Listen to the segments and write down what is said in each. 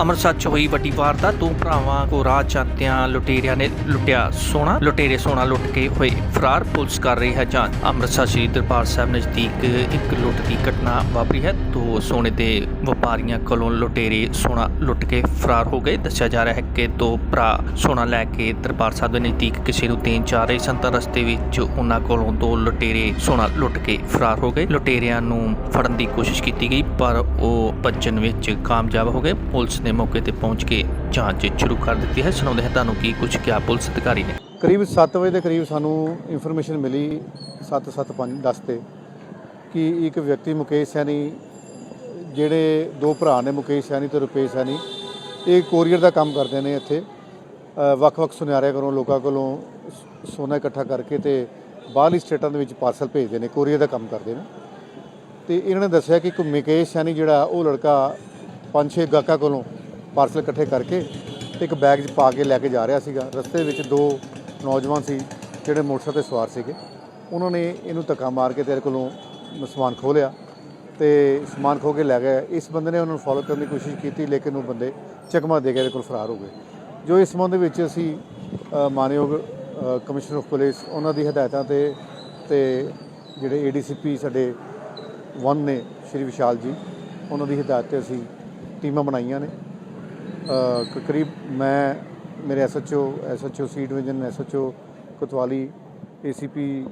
ਅੰਮ੍ਰਿਤਸਰ ਚ ਹੋਈ ਵੱਡੀ ਵਾਰਦਾਤ। ਦੋ ਭਰਾਵਾਂ ਕੋ ਰਾਹ ਜਾਂਦਿਆਂ ਲੁਟੇਰਿਆਂ ਨੇ ਲੁੱਟਿਆ ਸੋਨਾ। ਲੁਟੇਰੇ ਸੋਨਾ ਲੁੱਟ ਕੇ ਹੋਏ ਫਰਾਰ। ਪੁਲਿਸ ਕਰ ਰਹੀ ਹੈ ਜਾਂਚ। ਅੰਮ੍ਰਿਤਸਰ ਸ੍ਰੀ ਦਰਬਾਰ ਸਾਹਿਬ ਨਜ਼ਦੀਕ ਇੱਕ ਲੁੱਟ ਦੀ ਘਟਨਾ ਵਾਪਰੀ ਹੈ। ਦੋ ਸੋਨੇ ਦੇ ਵਪਾਰੀਆਂ ਕੋਲੋਂ ਲੁਟੇਰੇ ਸੋਨਾ ਲੁੱਟ ਕੇ ਫਰਾਰ ਹੋ ਗਏ। ਦੱਸਿਆ ਜਾ ਰਿਹਾ ਹੈ ਕਿ ਦੋ ਭਰਾ ਸੋਨਾ ਲੈ ਕੇ ਦਰਬਾਰ ਸਾਹਿਬ ਦੇ ਨਜ਼ਦੀਕ ਕਿਸੇ ਨੂੰ ਦੇਣ ਜਾ ਰਹੇ ਸਨ ਤਾਂ ਰਸਤੇ ਵਿੱਚ ਉਹਨਾਂ ਕੋਲੋਂ ਦੋ ਲੁਟੇਰੇ ਸੋਨਾ ਲੁੱਟ ਕੇ ਫਰਾਰ ਹੋ ਗਏ। ਲੁਟੇਰਿਆਂ ਨੂੰ ਫੜਨ ਦੀ ਕੋਸ਼ਿਸ਼ ਕੀਤੀ ਗਈ, ਪਰ ਉਹ ਬਚਣ ਵਿੱਚ ਕਾਮਯਾਬ ਹੋ ਗਏ। ਪੁਲਿਸ ਨੇ ਮੌਕੇ ਤੇ ਪਹੁੰਚ ਕੇ ਜਾਂਚ ਸ਼ੁਰੂ ਕਰ ਦਿੱਤੀ ਹੈ। ਸੁਣਾਉਂਦੇ ਹਾਂ ਤੁਹਾਨੂੰ ਕੀ ਕੁਝ ਕਿਹਾ ਪੁਲਿਸ ਅਧਿਕਾਰੀ ਨੇ। ਕਰੀਬ 7 ਵਜੇ ਦੇ ਕਰੀਬ ਸਾਨੂੰ ਇਨਫੋਰਮੇਸ਼ਨ ਮਿਲੀ 775 10 ਤੇ ਕਿ ਇੱਕ ਵਿਅਕਤੀ ਮੁਕੇਸ਼ ਸੈਣੀ, ਜਿਹੜੇ ਦੋ ਭਰਾ ਨੇ ਮੁਕੇਸ਼ ਸੈਣੀ ਤੇ ਰੁਪੇਸ਼ ਸੈਣੀ, ਇਹ ਕੋਰੀਅਰ ਦਾ ਕੰਮ ਕਰਦੇ ਨੇ ਇੱਥੇ। ਵੱਖ-ਵੱਖ ਸੁਨਿਆਰਿਆਂ ਕੋਲੋਂ, ਲੋਕਾਂ ਕੋਲੋਂ ਸੋਨਾ ਇਕੱਠਾ ਕਰਕੇ ਤੇ ਬਾਹਰਲੀ ਸਟੇਟਾਂ ਦੇ ਵਿੱਚ ਪਾਰਸਲ ਭੇਜਦੇ ਨੇ, ਕੋਰੀਅਰ ਦਾ ਕੰਮ ਕਰਦੇ ਨੇ। ਤੇ ਇਹਨਾਂ ਨੇ ਦੱਸਿਆ ਕਿ ਇੱਕ ਮੁਕੇਸ਼ ਸੈਣੀ ਜਿਹੜਾ, ਉਹ ਲੜਕਾ ਪੰਜ ਛੇ ਗਾਹਕਾਂ ਕੋਲੋਂ ਪਾਰਸਲ ਇਕੱਠੇ ਕਰਕੇ ਤੇ ਇੱਕ ਬੈਗ 'ਚ ਪਾ ਕੇ ਲੈ ਕੇ ਜਾ ਰਿਹਾ ਸੀਗਾ। ਰਸਤੇ ਵਿੱਚ ਦੋ ਨੌਜਵਾਨ ਸੀ, ਜਿਹੜੇ ਮੋਟਰਸਾਈਕਲ ਤੇ ਸਵਾਰ ਸੀਗੇ। ਉਹਨਾਂ ਨੇ ਇਹਨੂੰ ਧੱਕਾ ਮਾਰ ਕੇ ਤੇਰੇ ਕੋਲੋਂ ਸਮਾਨ ਖੋਹ ਲਿਆ ਤੇ ਸਮਾਨ ਖੋ ਕੇ ਲੈ ਗਏ। ਇਸ ਬੰਦੇ ਨੇ ਉਹਨਾਂ ਨੂੰ ਫੋਲੋ ਕਰਨ ਦੀ ਕੋਸ਼ਿਸ਼ ਕੀਤੀ, ਲੇਕਿਨ ਉਹ ਬੰਦੇ ਚਕਮਾ ਦੇ ਕੇ ਇਹਦੇ ਕੋਲ ਫਰਾਰ ਹੋ ਗਏ। ਜੋ ਇਸ ਸੰਬੰਧ ਵਿੱਚ ਅਸੀਂ ਮਾਨਯੋਗ ਕਮਿਸ਼ਨਰ ਆਫ ਪੁਲਿਸ, ਉਹਨਾਂ ਦੀ ਹਦਾਇਤਾਂ ਤੇ ਤੇ ਜਿਹੜੇ ਏਡੀਸੀਪੀ ਸਾਡੇ ਵਨ ਨੇ, ਸ਼੍ਰੀ ਵਿਸ਼ਾਲ ਜੀ, ਉਹਨਾਂ ਦੀ ਹਦਾਇਤ ਤੇ ਅਸੀਂ ਟੀਮਾਂ ਬਣਾਈਆਂ ਨੇ। ਕਰੀਬ ਮੈਂ ਮੇਰੇ SHO SHO C division SHO Kotwali ACP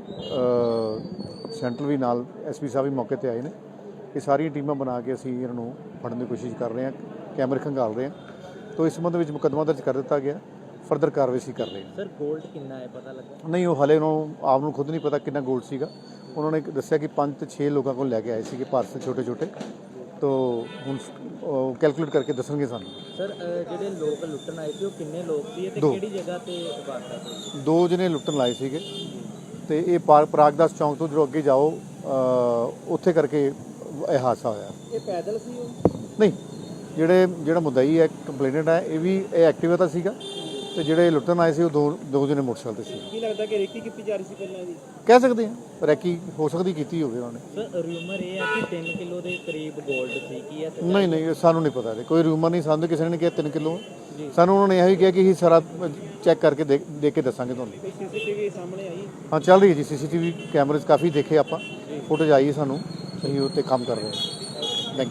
central ਵੀ ਨਾਲ ਐਸਪੀ ਸਾਹਿਬ ਵੀ ਮੌਕੇ ਤੇ ਆਏ ਨੇ। ਇਹ ਸਾਰੀਆਂ ਟੀਮਾਂ ਬਣਾ ਕੇ ਅਸੀਂ ਇਹਨਾਂ ਨੂੰ ਫੜਨ ਦੀ ਕੋਸ਼ਿਸ਼ ਕਰ ਰਹੇ ਹਾਂ ਕੈਮਰੇ ਖੰਗਾਲ ਰਹੇ ਹਾਂ। ਤੋਂ ਇਸ ਸੰਬੰਧ ਵਿੱਚ ਮੁਕੱਦਮਾ ਦਰਜ ਕਰ ਦਿੱਤਾ ਗਿਆ ਫਰਦਰ ਕਾਰਵਾਈ ਅਸੀਂ ਕਰ ਰਹੇ ਹਾਂ। ਸਰ 골ਡ ਕਿੰਨਾ ਹੈ ਪਤਾ ਲੱਗਾ? ਨਹੀਂ ਉਹ ਹਲੇ ਉਹਨੂੰ ਆਪ ਨੂੰ ਖੁਦ ਨਹੀਂ ਪਤਾ ਕਿੰਨਾ 골ਡ ਸੀਗਾ। ਉਹਨਾਂ ਨੇ ਦੱਸਿਆ ਕਿ 5 ਤੇ 6 ਲੋਕਾਂ ਕੋਲ ਲੈ ਕੇ ਆਏ ਸੀਗੇ ਪਾਰਸਲ ਛੋਟੇ ਛੋਟੇ ਤੋਂ ਹੁਣ ਕੈਲਕੂਲੇਟ ਕਰਕੇ ਦੱਸਣਗੇ ਸਾਨੂੰ। ਸਰ ਜਿਹੜੇ ਲੋਕ ਲੁੱਟਣ ਆਏ ਸੀ ਉਹ ਕਿੰਨੇ ਲੋਕ ਸੀ ਤੇ। ਕਿਹੜੀ ਜਗ੍ਹਾ ਤੇ ਵਾਰਦਾਤ ਹੋਈ ਦੋ ਜਣੇ ਲੁੱਟਣ ਲਾਏ ਸੀਗੇ ਤੇ ਇਹ ਪਾਰ ਪ੍ਰਾਗਦਾਸ ਚੌਂਕ ਤੋਂ ਜਦੋਂ ਅੱਗੇ ਜਾਓ ਉੱਥੇ ਕਰਕੇ ਇਹ ਹਾਦਸਾ ਹੋਇਆ। ਇਹ ਪੈਦਲ ਸੀ ਉਹ? ਨਹੀਂ ਜਿਹੜੇ ਜਿਹੜਾ ਮੁਦਈ ਹੈ ਕੰਪਲੇਨੈਂਟ ਹੈ ਇਹ ਵੀ ਇਹ ਐਕਟਿਵਾ ਤਾਂ ਸੀਗਾ। ਤੇ ਜਿਹੜੇ ਲੁੱਟਣ ਆਏ ਸੀ ਉਹ ਦੋ ਦੋ ਜਣੇ ਮੋਟਰਸਾਈਕਲ ਤੇ ਸੀ। ਕੀ ਲੱਗਦਾ ਕਿ ਰੇਕੀ ਕੀਤੀ ਜਾ ਰਹੀ ਸੀ ਪਹਿਲਾਂ ਦੀ ਕਹਿ ਸਕਦੇ ਹਾਂ ਰੈਕੀ ਹੋ ਸਕਦੀ ਕੀਤੀ ਹੋਵੇ ਉਹਨਾਂ ਨੇ। ਸਰ ਰਿਊਮਰ ਇਹ ਹੈ ਕਿ 3 ਕਿਲੋ ਦੇ ਕਰੀਬ 골ਡ ਸੀ ਕੀ ਹੈ? ਨਹੀਂ ਨਹੀਂ ਇਹ ਸਾਨੂੰ ਨਹੀਂ ਪਤਾ। ਇਹਦੇ। ਕੋਈ ਰੂਮਰ ਨਹੀਂ ਸਾਨੂੰ ਕਿਸੇ ਨੇ ਕਿਹਾ 3 ਕਿਲੋ। ਜੀ। ਸਾਨੂੰ ਉਹਨਾਂ ਨੇ ਇਹ ਵੀ ਕਿਹਾ ਕਿ ਅਸੀਂ ਸਾਰਾ ਚੈੱਕ ਕਰਕੇ ਦੇਖ ਦੇਖ ਕੇ ਦੱਸਾਂਗੇ ਤੁਹਾਨੂੰ। ਸੀਸੀਟੀਵੀ ਸਾਹਮਣੇ ਆਈ? ਹਾਂ ਚੱਲ ਰਹੀ ਹੈ ਜੀ ਸੀਸੀਟੀਵੀ ਕੈਮਰੇਜ਼ ਕਾਫੀ ਦੇਖੇ ਆਪਾਂ। ਫੁਟੇਜ ਆਈ ਹੈ ਸਾਨੂੰ ਅਸੀਂ ਉਹ ਤੇ ਕੰਮ ਕਰ ਰਹੇ ਹਾਂ।